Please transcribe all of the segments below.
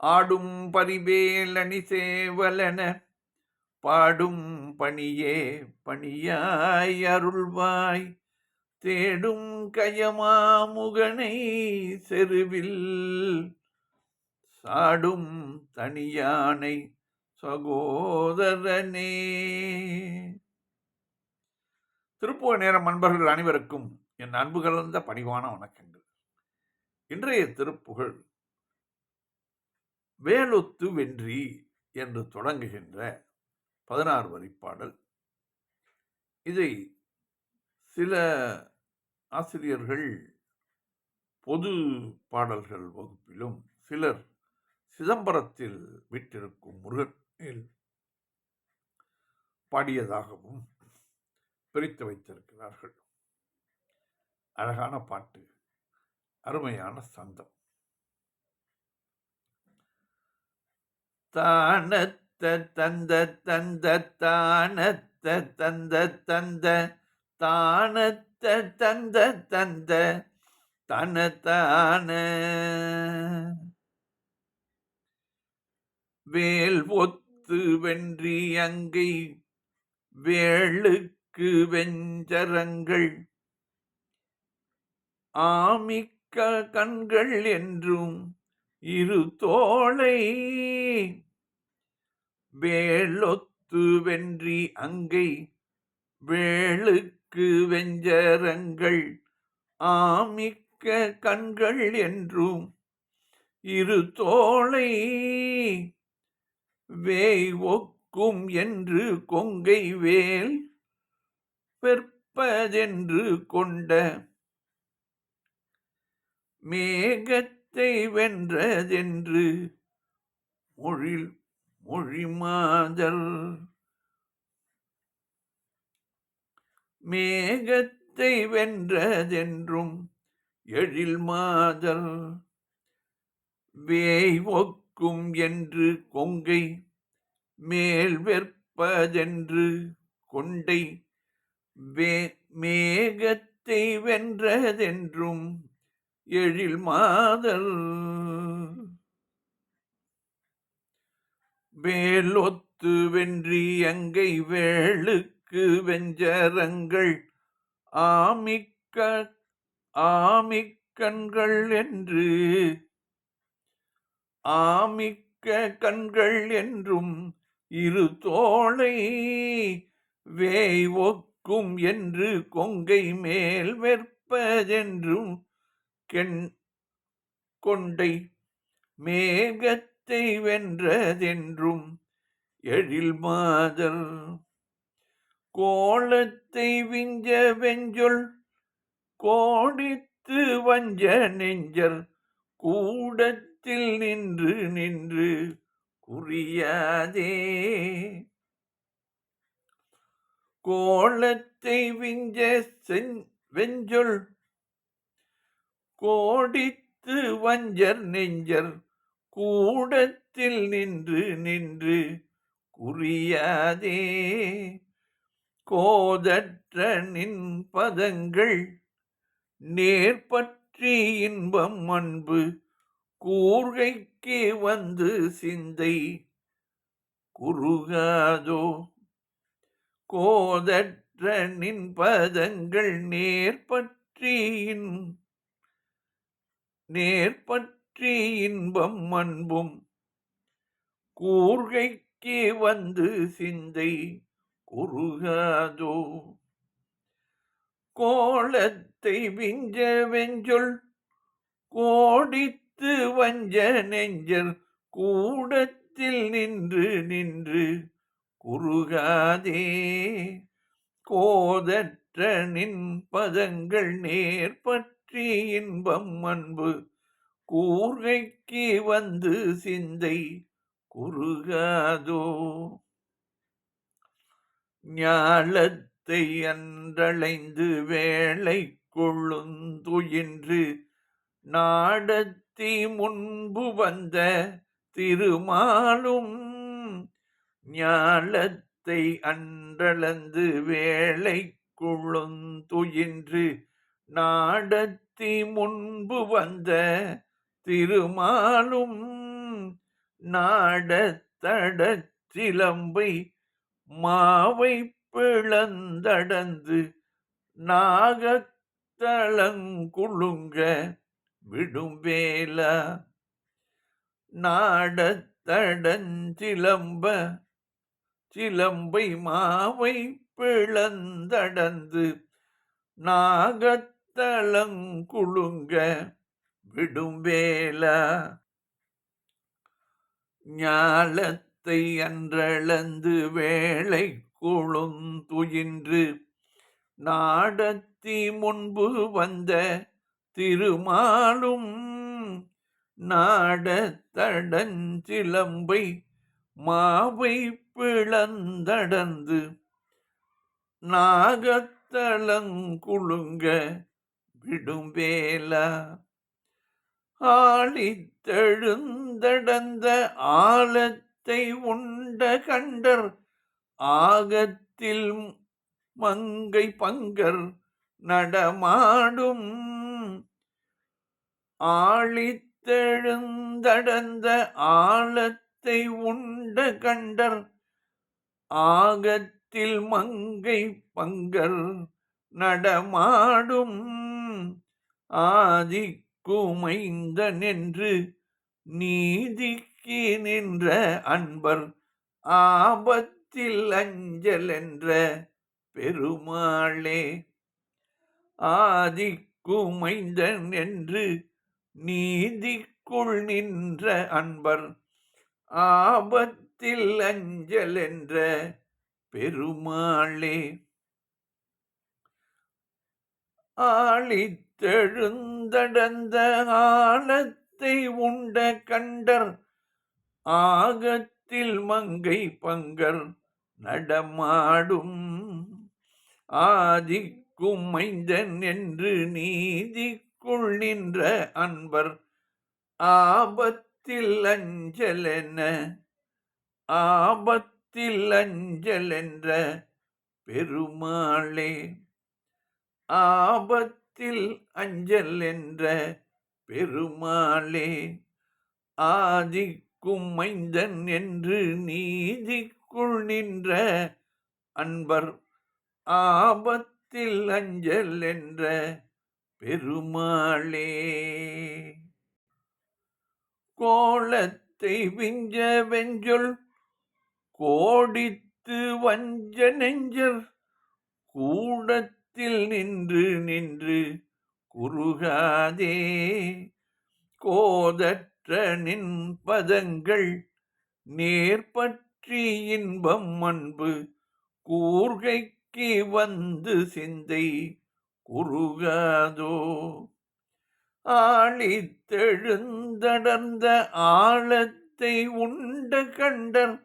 ஆடும் பரிவேல் சேவலன பாடும் பணியே பணியாய் அருள்வாய். தேடும் கயமாமுகனை செருவில் சாடும் தனியானை சகோதரனே. திருப்புவ நேரம் அன்பர்கள் அனைவருக்கும் என் அன்பு கலந்த பணிவான வணக்கங்கள். இன்றைய திருப்புகழ் வேலொத்து வென்றி என்று தொடங்குகின்ற பதினாறு வரிப்பாடல். இதை சில ஆசிரியர்கள் பொது பாடல்கள் வகுப்பிலும் சிலர் சிதம்பரத்தில் விட்டிருக்கும் முருகனில் பாடியதாகவும் பிரித்து வைத்திருக்கிறார்கள். அழகான பாட்டு அருமையான சந்தம். தானத்த தந்த தந்த தானத்த தந்த தந்த தானத்த தந்த தந்த தனத்தான. வேல் ஒத்து வென்றி அங்கை வேளுக்கு வெஞ்சரங்கள். ஆமிக்க கண்கள் என்றும் இரு தோளை வேளொத்து வென்றி அங்கை வேளுக்கு வெஞ்சரங்கள் ஆமிக்க கண்கள் என்றும் இரு தோளை வேய் ஒக்கும் என்று கொங்கை வேல் பெற்பதென்று கொண்ட மேகத்தை வென்றதென்று மொழில் மொழி மாதர் மேகத்தை வென்றதென்றும் எழில் மாதல் வேய் ஒக்கும் என்று கொங்கை மேல் வெற்பதென்று கொண்டை. மேகத்தை வென்றதென்றும் எழில் மாதல் வேலொத்து வென்றி அங்கை வேளுக்கு வெஞ்சரங்கள். ஆமிக்க ஆமிக்கண்கள் என்று ஆமிக்க கண்கள் என்றும் இரு தோளை வேய்வொக்கும் என்று கொங்கை மேல் வெற்பதென்றும் கெண் கொண்டை மேகத்தை வென்றதென்றும் எழில் மாதர். கோலத்தை விஞ்ச வெஞ்சொல் கோடித்து வஞ்ச நெஞ்சர் கூடத்தில் நின்று நின்று குறியாதே. கோலத்தை விஞ்ச செஞ் வெஞ்சொல் கோடித்து வஞ்சர் நெஞ்சர் கூடத்தில் நின்று நின்று குறியாதே. கோதற்ற நின் பதங்கள் நேர்பற்றி இன்பம் அன்பு கூர்கைக்கு வந்து சிந்தை குறுகாதோ. கோதற்ற நின் பதங்கள் நேர்பற்றியின் நேர்பற்றி இன்பம் அன்பும். கூர்கைக்கே வந்து சிந்தை குறுகாதோ. கோலத்தை விஞ்ச வெஞ்சொல் கோடித்து வஞ்ச நெஞ்சர் கூடத்தில் நின்று நின்று குறுகாதே. கோதற்ற நின் பதங்கள் நேர்பற்றி இன்பம் அன்பு கூர்கைக்கு வந்து சிந்தை குறுகாதோ? ஞாலத்தை அன்றளைந்து வேலை கொள்ளுந்துயின்று நாடத்தி முன்பு வந்த திருமாலும் ஞாலத்தை அன்றளந்து வேலை கொள்ளுந்துயின்று நாடத்தி முன்பு வந்த திருமாலும் நாடத்தட சிலம்பை மாவை பிளந்தடந்து நாகத்தளங்குழுங்க விடும் வேலா நாடத்தடஞ்சிலம்ப சிலம்பை மாவை பிளந்தடந்து நாகத்தளங்குழுங்க விடும் வேலா ஞாலத்தை அன்றளந்து வேளை கொழுந்துயின்று நாடத்தி முன்பு வந்த திருமாலும் நாடத்தடஞ்சிலம்பை மாவை பிளந்தடந்து நாகத்தளங்குழுங்க விடும் வேலா ஆழித்தெழுந்தடந்த ஆலத்தை உண்ட கண்டர் ஆகத்தில் மங்கை பங்கர் நடமாடும். ஆழித்தெழுந்தடந்த ஆலத்தை உண்ட கண்டர் ஆகத்தில் மங்கை பங்கர் நடமாடும். ஆதி கூமைந்த நின்று நீதிக்கு நின்ற அன்பர் ஆபத்தில் அஞ்சல் என்ற பெருமாளே. ஆதி குமைந்தன் என்று நீதிக்குள் நின்ற அன்பர் ஆபத்தில் அஞ்சல் என்ற பெருமாளே. தெழுந்தடந்த ஆழத்தை உண்ட கண்டர் ஆகத்தில் மங்கை பங்கர் நடமாடும். ஆதிக்கும் மைந்தன் என்று நீதிக்குள் நின்ற அன்பர் ஆபத்தில் அஞ்சலென ஆபத்தில் அஞ்சல் என்ற பெருமாளே ஆபத் ஆபத்தில் அஞ்சல் என்ற பெருமாளே ஆதிக்கும் மைந்தன் என்று நீதிக்குள் நின்ற அன்பர் ஆபத்தில் அஞ்சல் என்ற பெருமாளே. கோலத்தை விஞ்ச வெஞ்சொல் கோடித்து வஞ்ச நெஞ்சர் கூடத்தில் நின்று நின்று குறுகாதே. கோதற்ற நின் பதங்கள் நேர்பற்றி இன்பம் அன்பு கூர்கைக்கு வந்து சிந்தை குறுகாதோ. ஆழித்தெழுந்தடர்ந்த ஆழத்தை உண்ட கண்டர்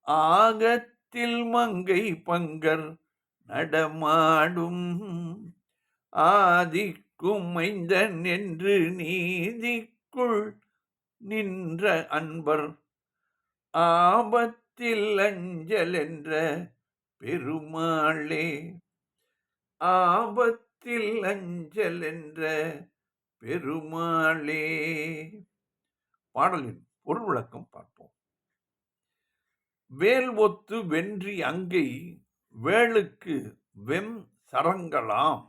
ஆகத்தில் மங்கை பங்கர் நடமாடும் ஆதிக்கும் மைந்தன் என்று நீதிக்குள் நின்ற அன்பர். ஆபத்தில் அஞ்சல் என்ற பெருமாளே. ஆபத்தில் அஞ்சல் என்ற பெருமாளே. பாடலின் பொருள் விளக்கம் பார்ப்போம். வேல் ஒத்து வென்றி அங்கை வேளுக்கு வெம் சரங்களாம்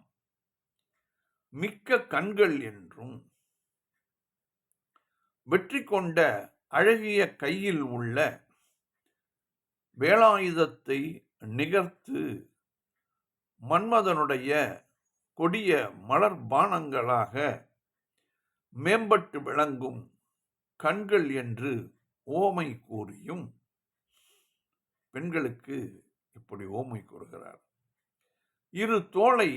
மிக்க கண்கள் என்றும் வெற்றி கொண்ட அழகிய கையில் உள்ள வேலாயுதத்தை நிகர்த்து மன்மதனுடைய கொடிய மலர் பானங்களாக மேம்பட்டு விளங்கும் கண்கள் என்று ஓமை கூறியும் பெண்களுக்கு இப்படி ஓமை கூறுகிறார் இரு தோளை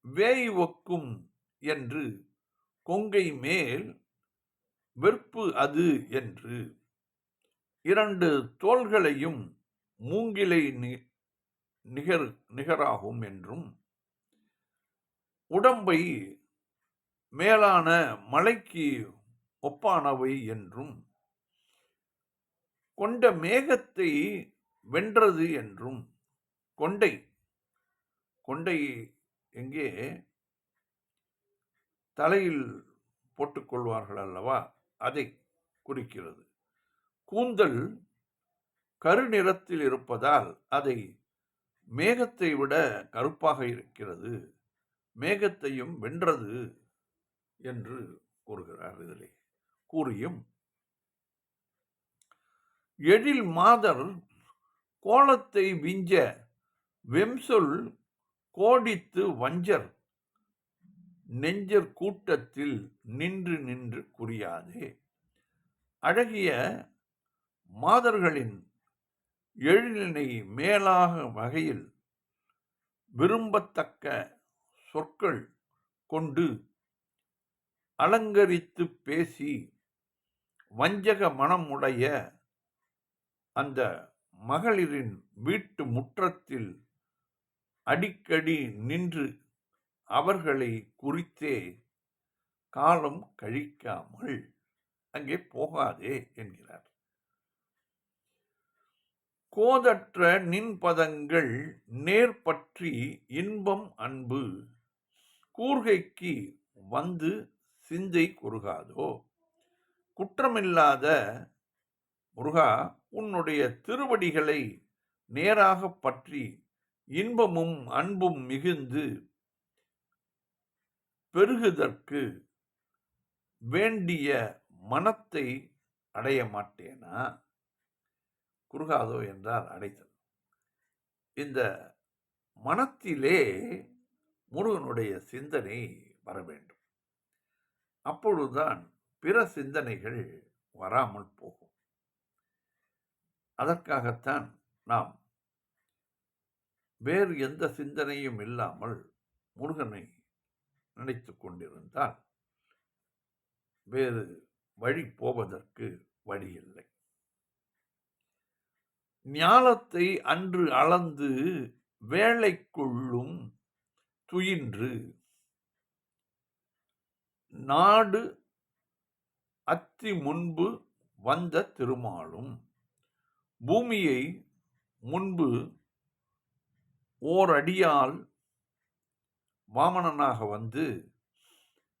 வேய் ஒக்கும் என்று கொங்கை மேல் வெறுப்பு அது என்று. இரண்டு தோள்களையும் மூங்கிலை நி- நிகர் நிகராகும் என்றும். உடம்பை மேலான மலைக்கு ஒப்பானவை என்றும். கொண்ட மேகத்தை வென்றது என்றும் கொண்டை கொண்டை எங்கே? தலையில் போட்டுக்கொள்வார்கள் அல்லவா? அதை குறிக்கிறது. கூந்தல் கருநிறத்தில் இருப்பதால் அதை மேகத்தை விட கருப்பாக இருக்கிறது. மேகத்தையும் வென்றது என்று கூறுகிறார் இதிலே. கூறியும் எழில் மாதர் கோலத்தை விஞ்ச வெம்சொல் கோடித்து வஞ்சர். நெஞ்சர் கூட்டத்தில் நின்று நின்று குறியாதே. அழகிய மாதர்களின் எழிலினை மேலாக வகையில் விரும்பத்தக்க சொற்கள் கொண்டு அலங்கரித்து பேசி வஞ்சக மனமுடைய அந்த மகளிரின் வீட்டு முற்றத்தில் அடிக்கடி நின்று அவர்களை குறித்தே காலம் கழிக்காமல் அங்கே போகாதே என்கிறார். கோதற்ற நின்பதங்கள் நேர்பற்றி இன்பம் அன்பு கூர்கைக்கு வந்து சிந்தை குறுகாதோ? குற்றமில்லாத முருகா உன்னுடைய திருவடிகளை நேராக பற்றி இன்பமும் அன்பும் மிகுந்து பெருகுதற்கு வேண்டிய மனத்தை அடைய மாட்டேனா? குறுகாதோ என்றால் அடைத்தல் இந்த மனத்திலே முருகனுடைய சிந்தனை வர வேண்டும். அப்பொழுதுதான் பிற சிந்தனைகள் வராமல் போகும். அதற்காகத்தான் நாம் வேறு எந்த சிந்தனையும் இல்லாமல் முருகனை நினைத்து கொண்டிருந்தால் வேறு வழி போவதற்கு வழியில்லை ஞானத்தை ஞாலத்தை அன்று அளந்து வேலைக்குள்ளும் துயின்று நாடு அத்தி முன்பு வந்த திருமாலும் பூமியை முன்பு ஓரடியால் வாமனனாக வந்து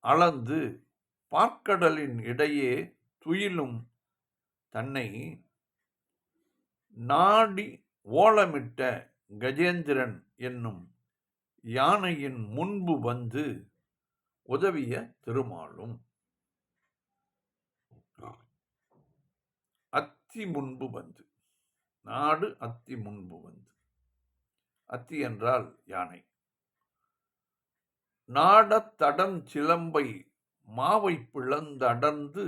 அளந்து பார்க்கடலின் இடையே துயிலும் தன்னை நாடி ஓலமிட்ட கஜேந்திரன் என்னும் யானையின் முன்பு வந்து உதவிய திருமாலும். அத்தி முன்பு வந்து. நாடு அத்தி முன்பு வந்து. அத்தி என்றால் யானை. நாடத்தடம் சிலம்பை மாவை பிளந்தடர்ந்து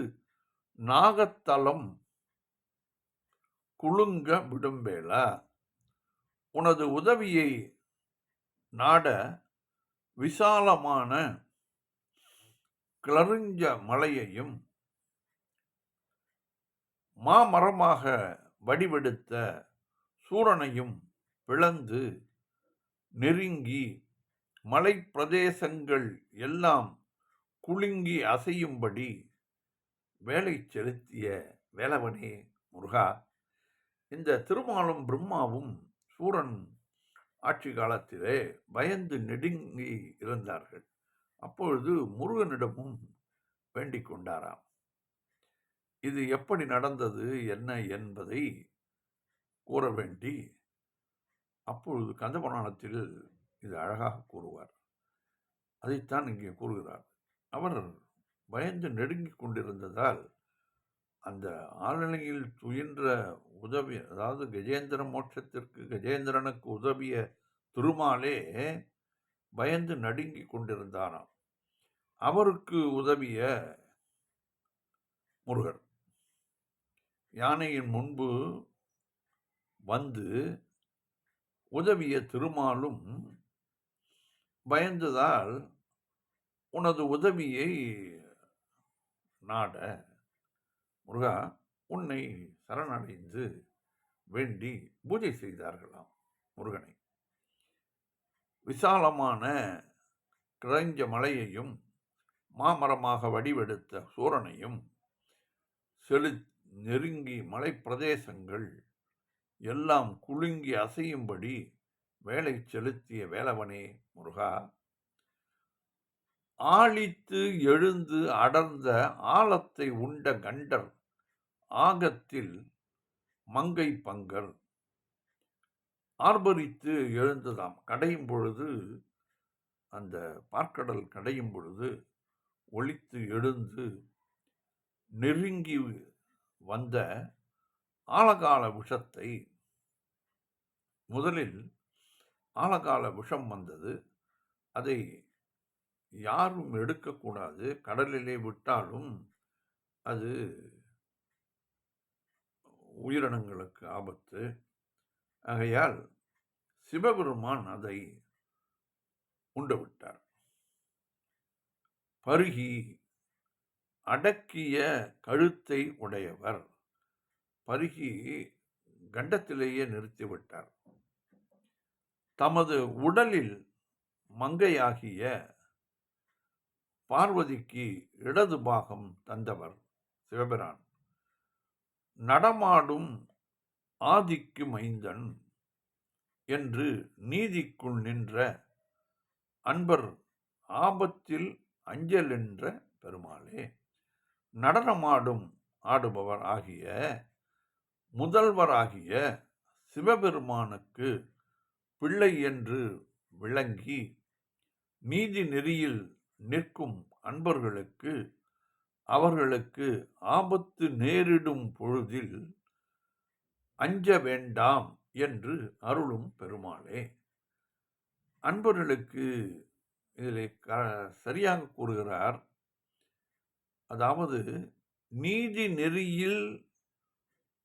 நாகத்தலம் குலுங்க விடும்பேளா உனது உதவியை நாட விசாலமான கிளறிஞ்ச மலையையும் மாமரமாக வடிவெடுத்த சூரனையும் பிளந்து நெருங்கி மலைப்பிரதேசங்கள் எல்லாம் குலுங்கி அசையும்படி வேலை செலுத்திய வேலவனே முருகா. இந்த திருமாலும் பிரம்மாவும் சூரன் ஆட்சி காலத்திலே பயந்து நெடுங்கி இருந்தார்கள். அப்பொழுது முருகனிடமும் வேண்டிக் கொண்டாராம். இது எப்படி நடந்தது என்ன என்பதை கூற வேண்டி அப்பொழுது கந்தபுராணத்தில் இது அழகாக கூறுவார். அதைத்தான் இங்கே கூறுகிறார். அவர் பயந்து நெடுங்கிக் கொண்டிருந்ததால் அந்த ஆளுநையில் துயின்ற உதவி அதாவது கஜேந்திர மோட்சத்திற்கு கஜேந்திரனுக்கு உதவிய திருமாலே பயந்து நடுங்கிக் கொண்டிருந்தாராம். அவருக்கு உதவிய முருகர். யானையின் முன்பு வந்து உதவிய திருமாலும் பயந்ததால் உனது உதவியை நாட முருகா உன்னை சரணடைந்து வேண்டி பூஜை செய்தார்களாம் முருகனை. விசாலமான கிழஞ்ச மலையையும் மாமரமாக வடிவெடுத்த சூரனையும் செழு நெருங்கி மலைப்பிரதேசங்கள் எல்லாம் குலுங்கி அசையும்படி வேலை செலுத்திய வேலவனே முருகா. ஆழித்து எழுந்து அடர்ந்த ஆழத்தை உண்ட கண்டர் ஆகத்தில் மங்கை பங்கர். ஆர்ப்பரித்து எழுந்ததாம். கடையும் பொழுது அந்த பார்க்கடல் கடையும் பொழுது ஒளித்து எழுந்து நெருங்கி வந்த ஆழகால விஷத்தை முதலில் ஆழகால விஷம் வந்தது. அதை யாரும் எடுக்கக்கூடாது. கடலிலே விட்டாலும் அது உயிரினங்களுக்கு ஆபத்து. ஆகையால் சிவபெருமான் அதை உண்டு விட்டார். பருகி அடக்கிய கழுத்தை உடையவர். பருகி கண்டத்திலேயே நிறுத்திவிட்டார். தமது உடலில் மங்கையாகிய பார்வதிக்கு இடது பாகம் தந்தவர் சிவபிரான். நடமாடும் ஆதிக்கு மைந்தன் என்று நீதிக்குள் நின்ற அன்பர் ஆபத்தில் அஞ்சல் என்ற பெருமாளே. நடனமாடும் ஆடுபவர் ஆகிய முதல்வராகிய சிவபெருமானுக்கு பிள்ளை என்று விளங்கி நீதி நெறியில் நிற்கும் அன்பர்களுக்கு அவர்களுக்கு ஆபத்து நேரிடும் பொழுதில் அஞ்ச வேண்டாம் என்று அருளும் பெருமாளே. அன்பர்களுக்கு இதில் க சரியாக கூறுகிறார். அதாவது நீதி நெறியில்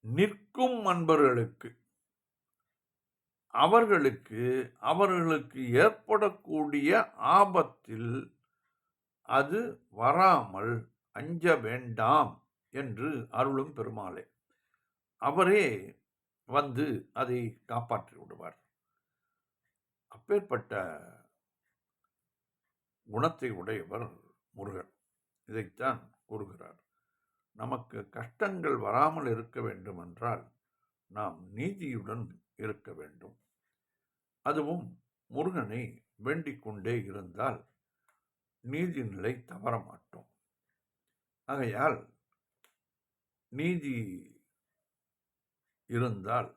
நிற்கும் அன்பர்களுக்கு அவர்களுக்கு அவர்களுக்கு ஏற்படக்கூடிய ஆபத்தில் அது வராமல் அஞ்ச வேண்டாம் என்று அருளும் பெருமாளே. அவரே வந்து அதை காப்பாற்றி விடுவார். அப்பேற்பட்ட குணத்தை உடையவர் முருகன். இதைத்தான் கூறுகிறார். நமக்கு கஷ்டங்கள் வராமல் இருக்க வேண்டும் என்றால் நாம் நீதியுடன் இருக்க வேண்டும். அதுவும் முருகனை வேண்டிக் கொண்டே இருந்தால் நீதி நிலை தவற மாட்டோம். ஆகையால் நீதி இருந்தால்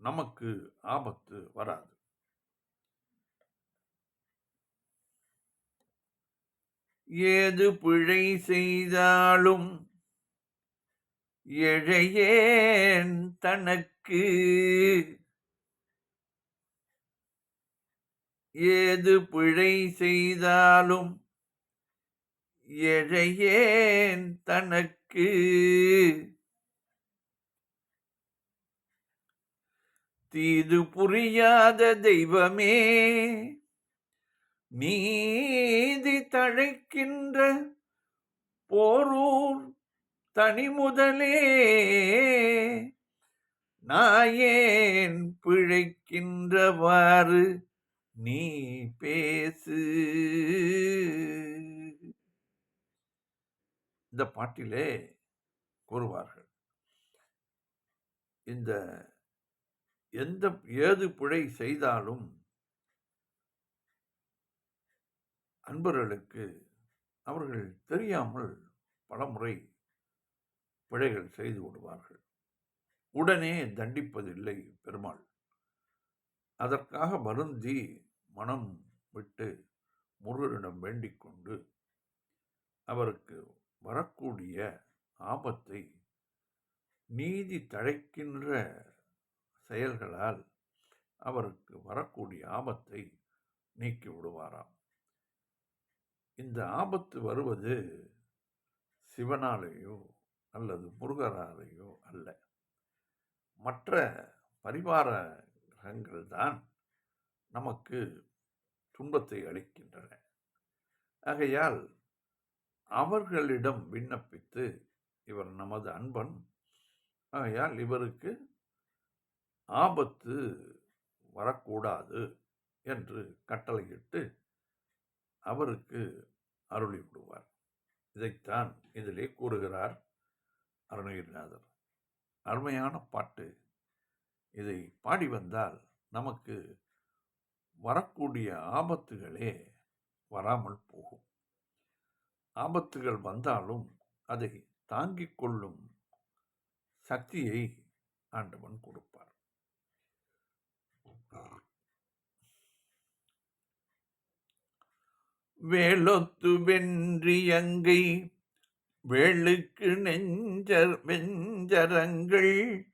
நமக்கு ஆபத்து வராது. ஏது பிழை செய்தாலும் எழையேன் தனக்கு. ஏது பிழை செய்தாலும் எழையேன் தனக்கு. தீது புரியாத தெய்வமே நீதி தழைக்கின்ற போரூர் தனி முதலே நாயேன் பிழைக்கின்றவாறு நீ பேசு. இந்த பாட்டிலே கூறுவார்கள் இந்த எந்த ஏது பிழை செய்தாலும் அன்பர்களுக்கு அவர்கள் தெரியாமல் பலமுறை பிழைகள் செய்து விடுவார்கள். உடனே தண்டிப்பதில்லை பெருமாள். அதற்காக வருந்தி மனம் விட்டு முருகனிடம் வேண்டிக் கொண்டு அவருக்கு வரக்கூடிய ஆபத்தை நீதி தழைக்கின்ற செயல்களால் அவருக்கு வரக்கூடிய ஆபத்தை நீக்கி விடுவாராம். இந்த ஆபத்து வருவது சிவனாலேயோ அல்லது முருகராலேயோ அல்ல. மற்ற பரிவார கிரகங்கள் தான் நமக்கு துன்பத்தை அளிக்கின்றன. ஆகையால் அவர்களிடம் விண்ணப்பித்து இவர் நமது அன்பன். ஆகையால் இவருக்கு ஆபத்து வரக்கூடாது என்று கட்டளையிட்டு அவருக்கு அருளி விடுவார் இதைத்தான் இதிலே கூறுகிறார் அருணகிரிநாதர். அருமையான பாட்டு. இதை பாடி வந்தால் நமக்கு வரக்கூடிய ஆபத்துகளே வராமல் போகும். ஆபத்துகள் வந்தாலும் அதை தாங்கிக் கொள்ளும் சக்தியை ஆண்டவன் கொடுப்பார். வேலொத்து வென்றியங்கை வேளுக்கு நெஞ்சர் வெஞ்சரங்கள்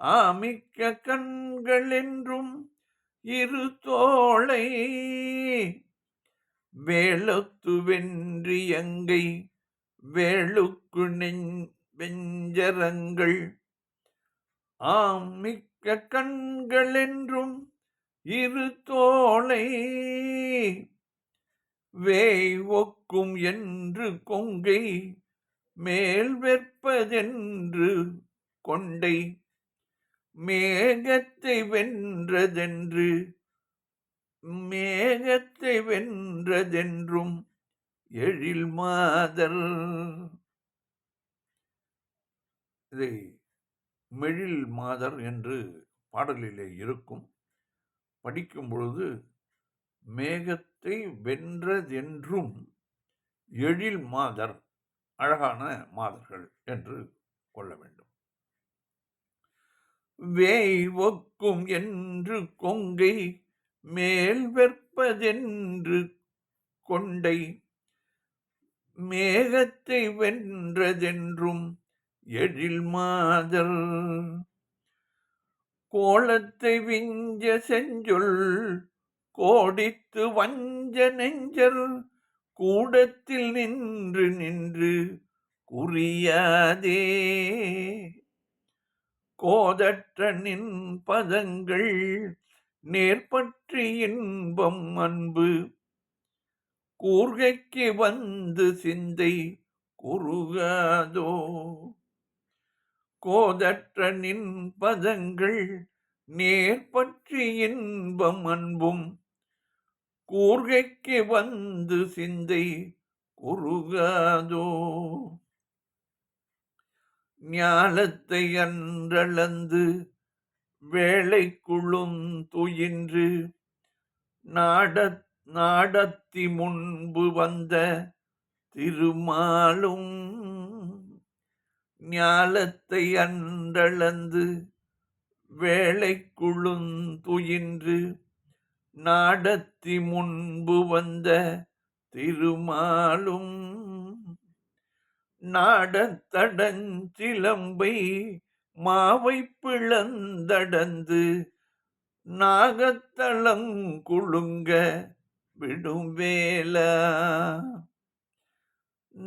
ஆமிக்க கண்கள் என்றும் இரு தோளை. வேளொத்து வென்றியங்கை வேளுக்கு நெஞ் வெஞ்சரங்கள் ஆமிக்க கண்கள் என்றும் இரு தோளை. வேய் ஒக்கும் என்று கொங்கை மேல் வெற்பதென்று கொண்டை மேகத்தை வென்றதென்று மேகத்தை வென்றதென்றும் எழில் மாதர் இதை மெழில் மாதர் என்று பாடலிலே இருக்கும். படிக்கும் பொழுது மேகத்தை வென்றதென்றும் எழில் மாதர் அழகான மாதர்கள் என்று கொள்ள வேண்டும். வேய் ஒக்கும் என்று கொங்கை மேல் வெற்பதென்று கொண்டை மேகத்தை வென்றதென்றும் எழில் மாதர். கோலத்தை விஞ்ச செஞ்சொல் கோடித்து வஞ்ச நெஞ்சர் கூடத்தில் நின்று நின்று குறியாதே. கோதற்ற நின் பதங்கள் நேர்பற்றி இன்பம் அன்பு. கூர்கைக்கு வந்து சிந்தை குறுகாதோ. கோதற்ற நின் பதங்கள் நேர்பற்றி இன்பம் அன்பும். கூர்கைக்கு வந்து சிந்தை குறுகாதோ? ஞாலத்தை அன்றளந்து வேலைக்குழும் துயின்று நாட நாடத்தி முன்பு வந்த திருமாலும் ஞாலத்தை அன்றளந்து வேலைக்குழுந்துயின்று துயின்று நாடத்தி முன்பு வந்த திருமாலும் நாடத்தடஞ்சிலம்பை மாவை பிளந்தடந்து நாகத்தளங்குழுங்க விடும் வேலா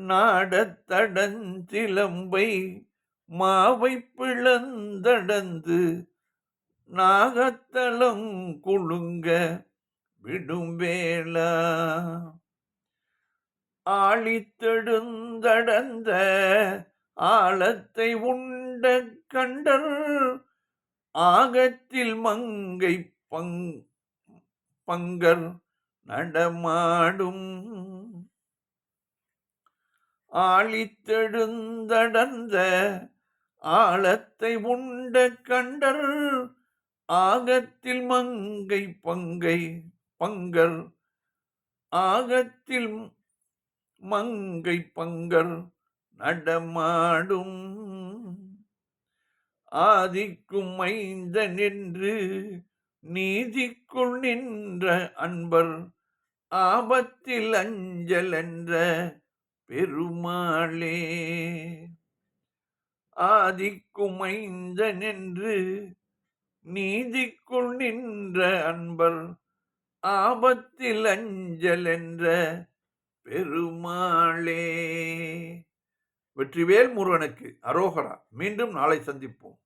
நாடத்தடஞ்சிலம்பை மாவை பிளந்தடந்து நாகத்தலம் குழுங்க விடும் வேளா. ஆழித்தெடுந்தடந்த ஆழத்தை உண்ட கண்டர் ஆகத்தில் மங்கை பங் பங்கர் நடமாடும். ஆழித்தெடுந்தடந்த ஆழத்தை உண்ட கண்டர் ஆகத்தில் மங்கை பங்கை பங்கர். ஆகத்தில் மங்கை பங்கர் நடமாடும். ஆதிக்கும் மைந்த நின்று நீதிக்குள் நின்ற அன்பர். ஆபத்தில் அஞ்சல் என்ற பெருமாளே. ஆதிக்குமைந்த நின்று நீதிக்குள் நின்ற அன்பர் ஆபத்தில் அஞ்சல் என்ற பெருமாளே. வெற்றிவேல் முருகனுக்கு அரோகரா. மீண்டும் நாளை சந்திப்போம்.